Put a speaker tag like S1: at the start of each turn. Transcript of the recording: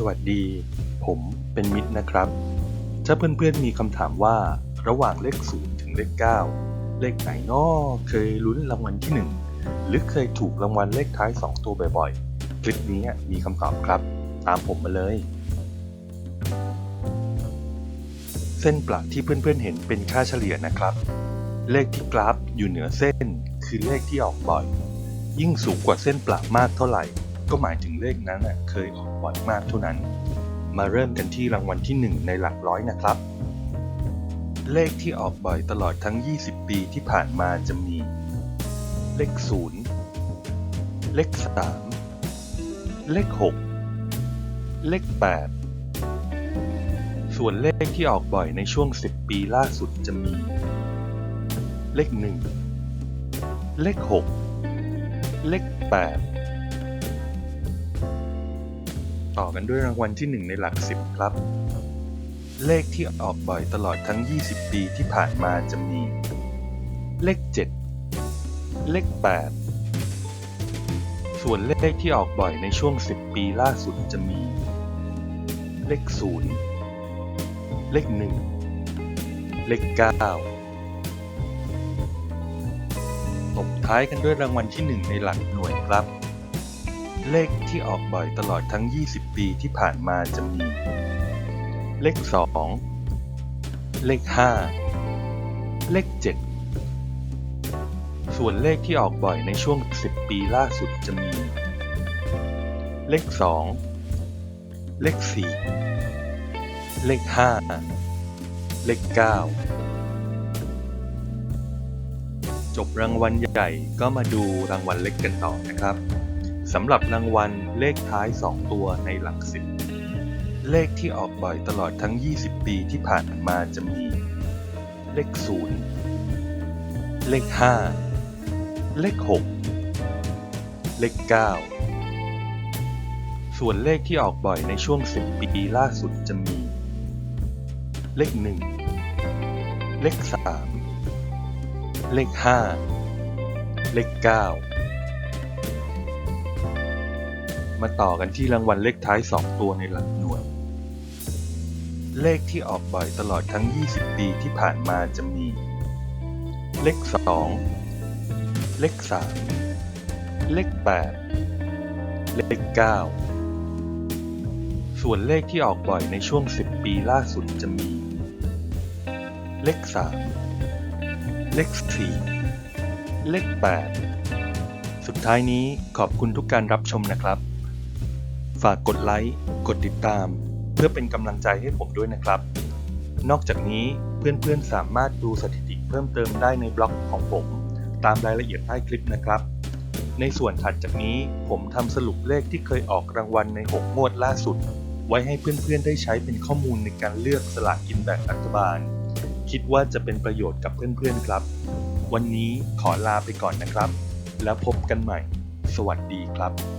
S1: สวัสดี ผมเป็นมิตรนะครับ ถ้าเพื่อนๆมีคำถามว่าระหว่างเลข0ถึงเลข 9 เลขไหนน้อเคยลุ้นรางวัลที่ 1 หรือเคยถูกรางวัลเลขท้าย 2 ตัวบ่อยๆ คลิปนี้มีคำตอบครับ ตามผมมาเลย เส้นประที่เพื่อนๆเห็นเป็นค่าเฉลี่ยนะครับ เลขที่กราฟอยู่เหนือเส้น คือเลขที่ออกบ่อย ยิ่งสูงกว่าเส้นประมากเท่าไหร่ ก็หมายถึงเลขนั้นน่ะเคยออกบ่อยมากเท่านั้น มาเริ่มกันที่รางวัลที่ 1 ในหลักร้อยนะครับ เลขที่ออกบ่อยตลอดทั้ง 20 ปีที่ผ่านมาจะมี เลข 0 เลข 3 เลข 6 เลข 8 ส่วนเลขที่ออกบ่อยในช่วง 10 ปีล่าสุดจะมี เลข 1 เลข 6 เลข 8 ต่อกันด้วยรางวัลที่ 1 ในหลัก 10 ครับ เลขที่ออกบ่อยตลอดทั้ง 20 ปีที่ผ่านมาจะมี เลข 7 เลข 8 ส่วนเลขที่ออกบ่อยในช่วง 10 ปีล่าสุดจะมี เลข 0 เลข 1 เลข9ตบท้ายกันด้วยรางวัลที่ 1 ในหลักหน่วยครับ เลขที่ออกบ่อยตลอดทั้ง 20 ปีที่ผ่านมาจะมี เลข 2 เลข 5 เลข 7 ส่วนเลขที่ออกบ่อยในช่วง 10 ปีล่าสุดจะมี เลข 2 เลข 4 เลข 5 เลข 9 จบรางวัลใหญ่ก็มาดูรางวัลเล็กกันต่อนะครับ สำหรับรางวัลเลขท้าย 2 ตัวในหลักสิบเลขที่ออกบ่อยตลอดทั้ง 20 ปีที่ผ่านมาจะมี เลข 0 เลข 5 เลข 6 เลข 9 ส่วนเลขที่ออกบ่อยในช่วง 10 ปีล่าสุดจะมี เลข 1 เลข 3 เลข 5 เลข 9 มาต่อกันที่รางวัลเลขท้าย 2 ตัวในหลักหน่วย เลขที่ออกบ่อยตลอดทั้ง 20 ปีที่ผ่านมาจะมี เลข 2 เลข 3 เลข 8 เลข 9 ส่วนเลขที่ออกบ่อยในช่วง 10 ปีล่าสุดจะมี เลข 3 เลข 4 เลข 8 สุดท้ายนี้ขอบคุณทุกการรับชมนะครับ ฝากกดไลค์ กดติดตาม เพื่อเป็นกำลังใจให้ผมด้วยนะครับ นอกจากนี้เพื่อนๆสามารถดูสถิติเพิ่มเติมได้ในบล็อกของผม ตามรายละเอียดใต้คลิปนะครับ ในส่วนถัดจากนี้ผมทำสรุปเลขที่เคยออกรางวัลใน 6 งวดล่าสุด ไว้ให้เพื่อนๆได้ใช้เป็นข้อมูลในการเลือกสลากกินแบ่งรัฐบาล คิดว่าจะเป็นประโยชน์กับเพื่อนๆครับ วันนี้ขอลาไปก่อนนะครับ แล้วพบกันใหม่ สวัสดีครับ